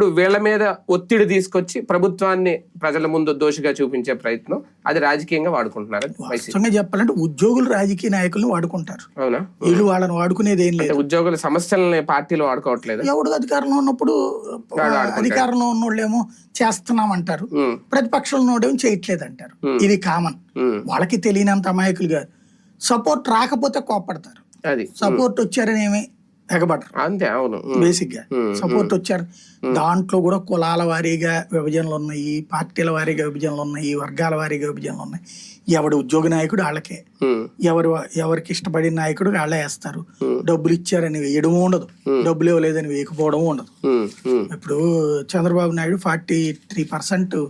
ఇప్పుడు వీళ్ళ మీద ఒత్తిడి తీసుకొచ్చి ప్రభుత్వాన్ని ప్రజల ముందు దోషిగా చూపించే ప్రయత్నం అది రాజకీయంగా వాడుకుంటున్నారు వాస్తవంగా చెప్పాలంటే ఉద్యోగులు రాజకీయ నాయకులను వాడుకుంటారు. అవునా? వీళ్ళు వాళ్ళని వాడుకునేది ఏం లేదు. ఉద్యోగుల సమస్యలని పార్టీలు వాడుకోవట్లేదు? ఎవడు అధికారంలో ఉన్నప్పుడు అధికారంలో ఉన్నోళ్ళేమో చేస్తున్నాం అంటారు ప్రతిపక్షంలో ఉన్నోడేమో చేయట్లేదు అంటారు ఇది కామన్. వాళ్ళకి తెలియనంత అమాయకులు కాదు. సపోర్ట్ రాకపోతే కోపడతారు అది. సపోర్ట్ వచ్చారని ఏమి ఎగబడరు అంతే అవును. బేసిక్గా. సపోర్ట్ వచ్చారు. దాంట్లో కూడా కులాల వారీగా విభజనలు ఉన్నాయి పార్టీల వారీగా విభజనలు ఉన్నాయి వర్గాల వారీగా విభజనలు ఉన్నాయి. ఎవడు ఉద్యోగ నాయకుడు వాళ్ళకే. ఎవరు ఎవరికి ఇష్టపడిన నాయకుడు వాళ్ళే వేస్తారు. డబ్బులు ఇచ్చారని వేయడం ఉండదు. డబ్బులు ఇవ్వలేదని వేయకపోవడం ఉండదు. ఇప్పుడు Chandrababu Naidu forty three percent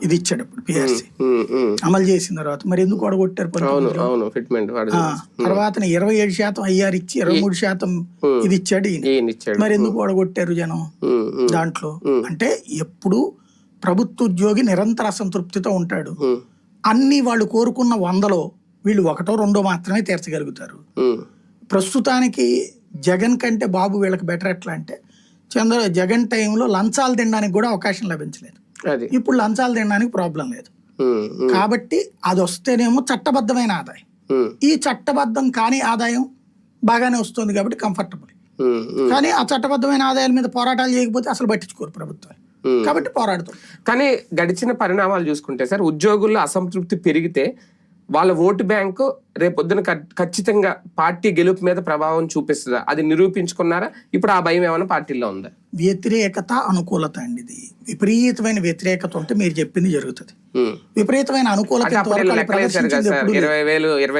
ఇది ఇచ్చాడు ఇప్పుడు పిఆర్సీ. అమలు చేసిన తర్వాత. మరి ఎందుకు ఆ, తర్వాత ఇరవై ఏడు శాతం ఐఆర్ ఇచ్చి ఇరవై మూడు శాతం ఇది ఇచ్చాడు మరి ఎందుకు ఓడగొట్టారు జనం దాంట్లో? అంటే ఎప్పుడు ప్రభుత్వ ఉద్యోగి నిరంతర అసంతృప్తితో ఉంటాడు. అన్ని వాళ్ళు కోరుకున్న వందలో వీళ్ళు ఒకటో రెండో మాత్రమే తీర్చగలుగుతారు. ప్రస్తుతానికి జగన్ కంటే బాబు వీళ్ళకి బెటర్ ఎట్లా అంటే చంద్ర జగన్ టైంలో లంచాలు తినడానికి కూడా అవకాశం లభించలేదు. ఇప్పుడు లంచాలు తినడానికి ప్రాబ్లం లేదు. కాబట్టి అది వస్తేనేమో చట్టబద్ధమైన ఆదాయం. ఈ చట్టబద్ధం కాని ఆదాయం బాగానే వస్తుంది కాబట్టి కంఫర్టబుల్. కానీ ఆ చట్టబద్ధమైన ఆదాయాల మీద పోరాటాలు చేయకపోతే అసలు పట్టించుకోరు ప్రభుత్వాలు. కాబట్టి పోరాడుతారు కానీ గడిచిన పరిణామాలు చూసుకుంటే సార్ ఉద్యోగుల్లో అసంతృప్తి పెరిగితే వాళ్ళ ఓటు బ్యాంకు రేపొద్దున ఖచ్చితంగా పార్టీ గెలుపు మీద ప్రభావం చూపిస్తుందా? అది నిరూపించుకున్నారా? ఇప్పుడు ఆ భయం ఏమైనా పార్టీలో ఉందా? వ్యతిరేకత అనుకూలత అండి ఇది. విపరీతమైన వ్యతిరేకత ఉంటే మీరు చెప్పింది జరుగుతుంది. విపరీతమైన అనుకూలత. ఇరవై వేలు ఇరవై